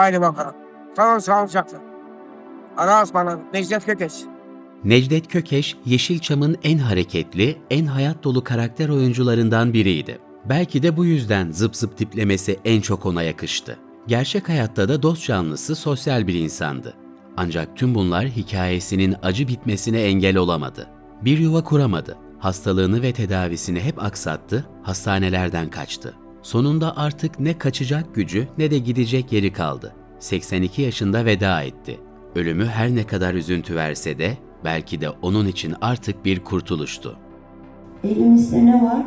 Haydi bakalım. Kalın sağlıcakla. Ana ısmarladık. Necdet Kökeş. Necdet Kökeş, Yeşilçam'ın en hareketli, en hayat dolu karakter oyuncularından biriydi. Belki de bu yüzden zıp zıp tiplemesi en çok ona yakıştı. Gerçek hayatta da dost canlısı sosyal bir insandı. Ancak tüm bunlar hikayesinin acı bitmesine engel olamadı. Bir yuva kuramadı. Hastalığını ve tedavisini hep aksattı, hastanelerden kaçtı. Sonunda artık ne kaçacak gücü ne de gidecek yeri kaldı. 82 yaşında veda etti. Ölümü her ne kadar üzüntü verse de belki de onun için artık bir kurtuluştu. Elimizde ne var?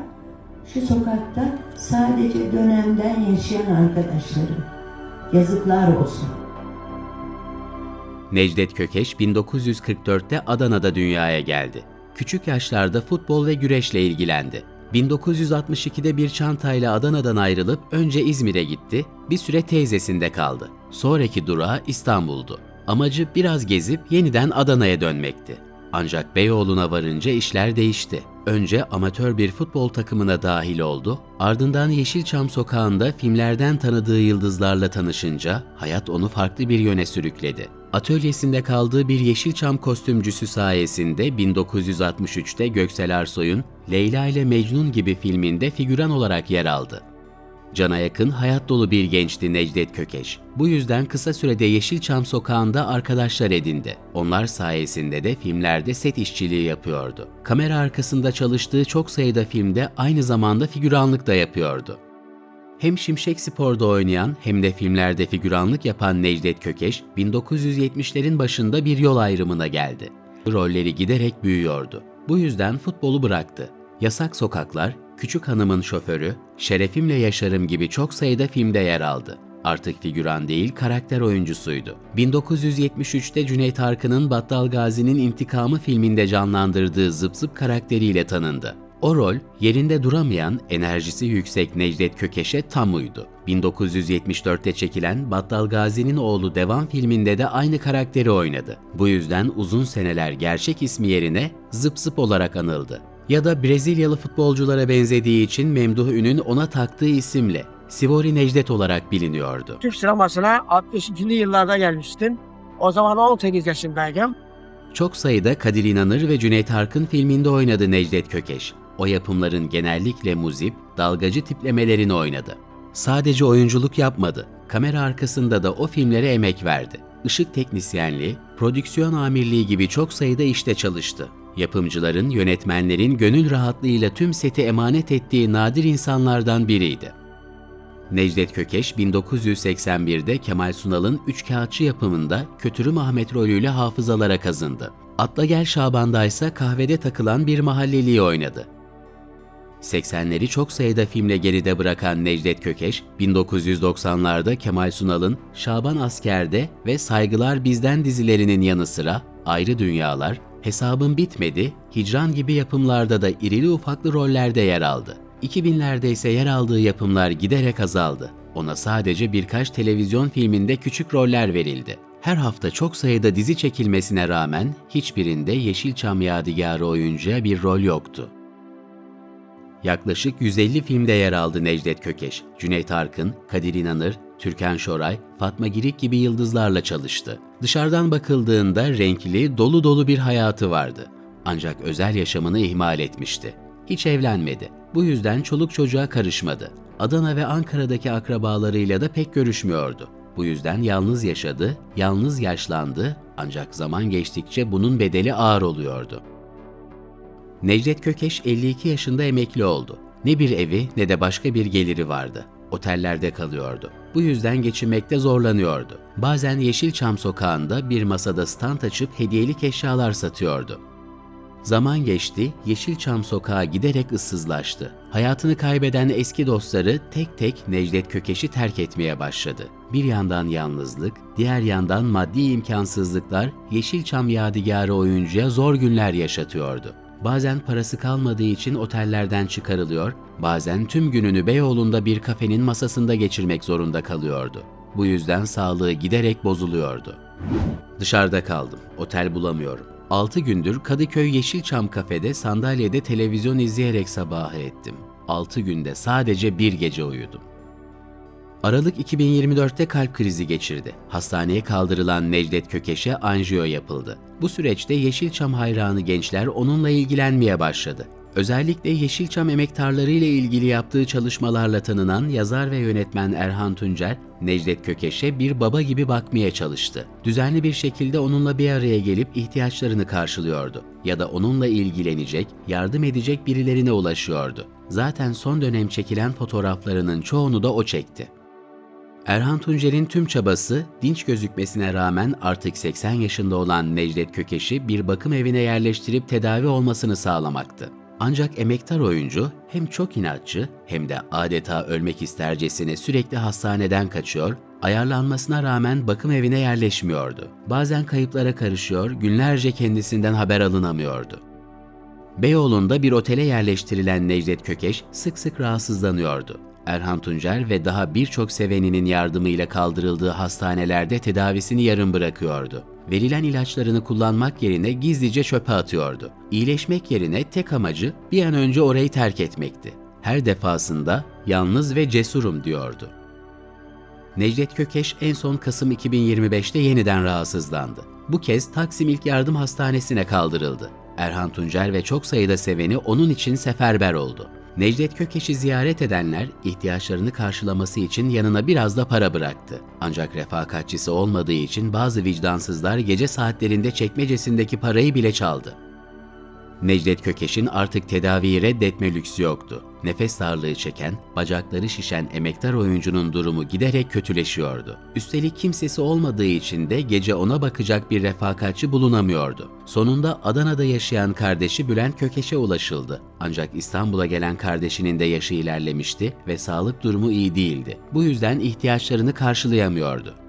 Şu sokakta sadece dönemden yaşayan arkadaşlarım. Yazıklar olsun. Necdet Kökeş 1944'te Adana'da dünyaya geldi. Küçük yaşlarda futbol ve güreşle ilgilendi. 1962'de bir çantayla Adana'dan ayrılıp önce İzmir'e gitti, bir süre teyzesinde kaldı. Sonraki durağı İstanbul'du. Amacı biraz gezip yeniden Adana'ya dönmekti. Ancak Beyoğlu'na varınca işler değişti. Önce amatör bir futbol takımına dahil oldu, ardından Yeşilçam sokağında filmlerden tanıdığı yıldızlarla tanışınca hayat onu farklı bir yöne sürükledi. Atölyesinde kaldığı bir Yeşilçam kostümcüsü sayesinde 1963'te Göksel Ersoy'un Leyla ile Mecnun gibi filminde figüran olarak yer aldı. Cana yakın, hayat dolu bir gençti Necdet Kökeş. Bu yüzden kısa sürede Yeşilçam sokağında arkadaşlar edindi. Onlar sayesinde de filmlerde set işçiliği yapıyordu. Kamera arkasında çalıştığı çok sayıda filmde aynı zamanda figüranlık da yapıyordu. Hem Şimşek Spor'da oynayan hem de filmlerde figüranlık yapan Necdet Kökeş, 1970'lerin başında bir yol ayrımına geldi. Rolleri giderek büyüyordu. Bu yüzden futbolu bıraktı. Yasak Sokaklar, Küçük Hanımın Şoförü, Şerefimle Yaşarım gibi çok sayıda filmde yer aldı. Artık figüran değil, karakter oyuncusuydu. 1973'te Cüneyt Arkın'ın Battal Gazi'nin İntikamı filminde canlandırdığı Zıp Zıp karakteriyle tanındı. O rol, yerinde duramayan, enerjisi yüksek Necdet Kökeş'e tam uydu. 1974'te çekilen Battal Gazi'nin oğlu Devam filminde de aynı karakteri oynadı. Bu yüzden uzun seneler gerçek ismi yerine Zıp Zıp olarak anıldı. Ya da Brezilyalı futbolculara benzediği için Memduh Ün'ün ona taktığı isimle Sivori Necdet olarak biliniyordu. Türk sinemasına 62. yıllarda gelmiştim. O zaman 18 yaşındaydım. Çok sayıda Kadir İnanır ve Cüneyt Arkın filminde oynadı Necdet Kökeş. O yapımların genellikle muzip, dalgacı tiplemelerini oynadı. Sadece oyunculuk yapmadı. Kamera arkasında da o filmlere emek verdi. Işık teknisyenliği, prodüksiyon amirliği gibi çok sayıda işte çalıştı. Yapımcıların, yönetmenlerin gönül rahatlığıyla tüm seti emanet ettiği nadir insanlardan biriydi. Necdet Kökeş 1981'de Kemal Sunal'ın Üç Kağıtçı yapımında Kötürüm Ahmet rolüyle hafızalara kazındı. Atla Gel Şaban'da ise kahvede takılan bir mahalleliyi oynadı. 80'leri çok sayıda filmle geride bırakan Necdet Kökeş, 1990'larda Kemal Sunal'ın Şaban Asker'de ve Saygılar Bizden dizilerinin yanı sıra Ayrı Dünyalar, Hesabım Bitmedi, Hicran gibi yapımlarda da irili ufaklı rollerde yer aldı. 2000'lerde ise yer aldığı yapımlar giderek azaldı. Ona sadece birkaç televizyon filminde küçük roller verildi. Her hafta çok sayıda dizi çekilmesine rağmen hiçbirinde Yeşilçam Yadigarı oyuncuya bir rol yoktu. Yaklaşık 150 filmde yer aldı Necdet Kökeş. Cüneyt Arkın, Kadir İnanır, Türkan Şoray, Fatma Girik gibi yıldızlarla çalıştı. Dışarıdan bakıldığında renkli, dolu dolu bir hayatı vardı. Ancak özel yaşamını ihmal etmişti. Hiç evlenmedi. Bu yüzden çoluk çocuğa karışmadı. Adana ve Ankara'daki akrabalarıyla da pek görüşmüyordu. Bu yüzden yalnız yaşadı, yalnız yaşlandı ancak zaman geçtikçe bunun bedeli ağır oluyordu. Necdet Kökeş 52 yaşında emekli oldu. Ne bir evi ne de başka bir geliri vardı. Otellerde kalıyordu. Bu yüzden geçinmekte zorlanıyordu. Bazen Yeşilçam sokağında bir masada stand açıp hediyelik eşyalar satıyordu. Zaman geçti, Yeşilçam sokağı giderek ıssızlaştı. Hayatını kaybeden eski dostları tek tek Necdet Kökeş'i terk etmeye başladı. Bir yandan yalnızlık, diğer yandan maddi imkansızlıklar Yeşilçam yadigarı oyuncuya zor günler yaşatıyordu. Bazen parası kalmadığı için otellerden çıkarılıyor, bazen tüm gününü Beyoğlu'nda bir kafenin masasında geçirmek zorunda kalıyordu. Bu yüzden sağlığı giderek bozuluyordu. Dışarıda kaldım, otel bulamıyorum. 6 gündür Kadıköy Yeşilçam kafede sandalyede televizyon izleyerek sabahı ettim. 6 günde sadece bir gece uyudum. Aralık 2024'te kalp krizi geçirdi. Hastaneye kaldırılan Necdet Kökeş'e anjiyo yapıldı. Bu süreçte Yeşilçam hayranı gençler onunla ilgilenmeye başladı. Özellikle Yeşilçam emektarları ile ilgili yaptığı çalışmalarla tanınan yazar ve yönetmen Erhan Tuncer, Necdet Kökeş'e bir baba gibi bakmaya çalıştı. Düzenli bir şekilde onunla bir araya gelip ihtiyaçlarını karşılıyordu ya da onunla ilgilenecek, yardım edecek birilerine ulaşıyordu. Zaten son dönem çekilen fotoğraflarının çoğunu da o çekti. Erhan Tuncer'in tüm çabası dinç gözükmesine rağmen artık 80 yaşında olan Necdet Kökeş'i bir bakım evine yerleştirip tedavi olmasını sağlamaktı. Ancak emektar oyuncu hem çok inatçı hem de adeta ölmek istercesine sürekli hastaneden kaçıyor, ayarlanmasına rağmen bakım evine yerleşmiyordu. Bazen kayıplara karışıyor, günlerce kendisinden haber alınamıyordu. Beyoğlu'nda bir otele yerleştirilen Necdet Kökeş sık sık rahatsızlanıyordu. Erhan Tuncer ve daha birçok seveninin yardımıyla kaldırıldığı hastanelerde tedavisini yarım bırakıyordu. Verilen ilaçlarını kullanmak yerine gizlice çöpe atıyordu. İyileşmek yerine tek amacı bir an önce orayı terk etmekti. Her defasında yalnız ve cesurum diyordu. Necdet Kökeş en son Kasım 2025'te yeniden rahatsızlandı. Bu kez Taksim İlk Yardım Hastanesi'ne kaldırıldı. Erhan Tuncer ve çok sayıda seveni onun için seferber oldu. Necdet Kökeş'i ziyaret edenler ihtiyaçlarını karşılaması için yanına biraz da para bıraktı. Ancak refakatçisi olmadığı için bazı vicdansızlar gece saatlerinde çekmecesindeki parayı bile çaldı. Necdet Kökeş'in artık tedaviyi reddetme lüksü yoktu. Nefes darlığı çeken, bacakları şişen emektar oyuncunun durumu giderek kötüleşiyordu. Üstelik kimsesi olmadığı için de gece ona bakacak bir refakatçi bulunamıyordu. Sonunda Adana'da yaşayan kardeşi Bülent Kökeş'e ulaşıldı. Ancak İstanbul'a gelen kardeşinin de yaşı ilerlemişti ve sağlık durumu iyi değildi. Bu yüzden ihtiyaçlarını karşılayamıyordu.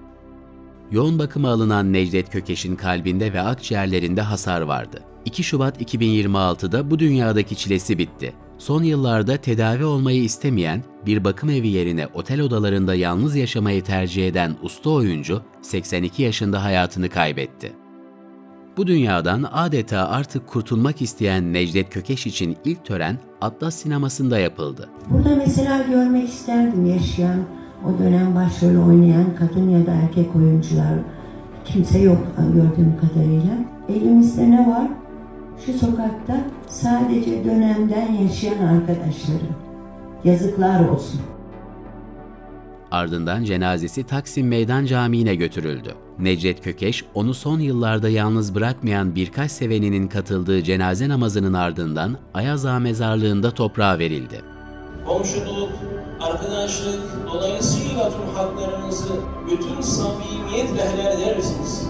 Yoğun bakıma alınan Necdet Kökeş'in kalbinde ve akciğerlerinde hasar vardı. 2 Şubat 2026'da bu dünyadaki çilesi bitti. Son yıllarda tedavi olmayı istemeyen, bir bakım evi yerine otel odalarında yalnız yaşamayı tercih eden usta oyuncu 82 yaşında hayatını kaybetti. Bu dünyadan adeta artık kurtulmak isteyen Necdet Kökeş için ilk tören Atlas sinemasında yapıldı. Burada mesela görmek isterdim yaşayan, o dönem başrolü oynayan kadın ya da erkek oyuncular. Kimse yok gördüğüm kadarıyla. Elimizde ne var? Şu sokakta sadece dönemden yaşayan arkadaşlarım. Yazıklar olsun. Ardından cenazesi Taksim Meydan Camii'ne götürüldü. Necdet Kökeş, onu son yıllarda yalnız bırakmayan birkaç seveninin katıldığı cenaze namazının ardından Ayaz Ağa mezarlığında toprağa verildi. komşuluk, arkadaşlık, dolayısıyla tüm haklarınızı bütün samimiyetle helal eder misiniz?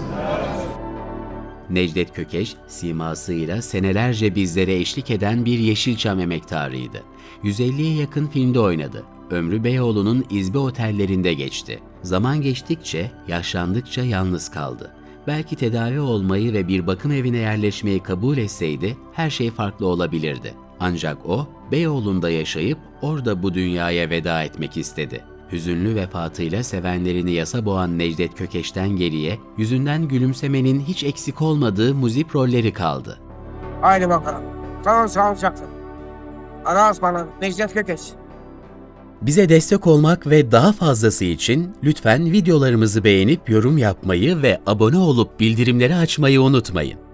Necdet Kökeş, simasıyla senelerce bizlere eşlik eden bir Yeşilçam emektarıydı. 150'ye yakın filmde oynadı. Ömrü Beyoğlu'nun izbe otellerinde geçti. Zaman geçtikçe, yaşlandıkça yalnız kaldı. Belki tedavi olmayı ve bir bakım evine yerleşmeyi kabul etseydi her şey farklı olabilirdi. Ancak o, Beyoğlu'nda yaşayıp orada bu dünyaya veda etmek istedi. Hüzünlü vefatıyla sevenlerini yasa boğan Necdet Kökeş'ten geriye, yüzünden gülümsemenin hiç eksik olmadığı muzip rolleri kaldı. Haydi bakalım. Kalın sağlıcakla. Ana ısmarladık. Necdet Kökeş. Bize destek olmak ve daha fazlası için lütfen videolarımızı beğenip yorum yapmayı ve abone olup bildirimleri açmayı unutmayın.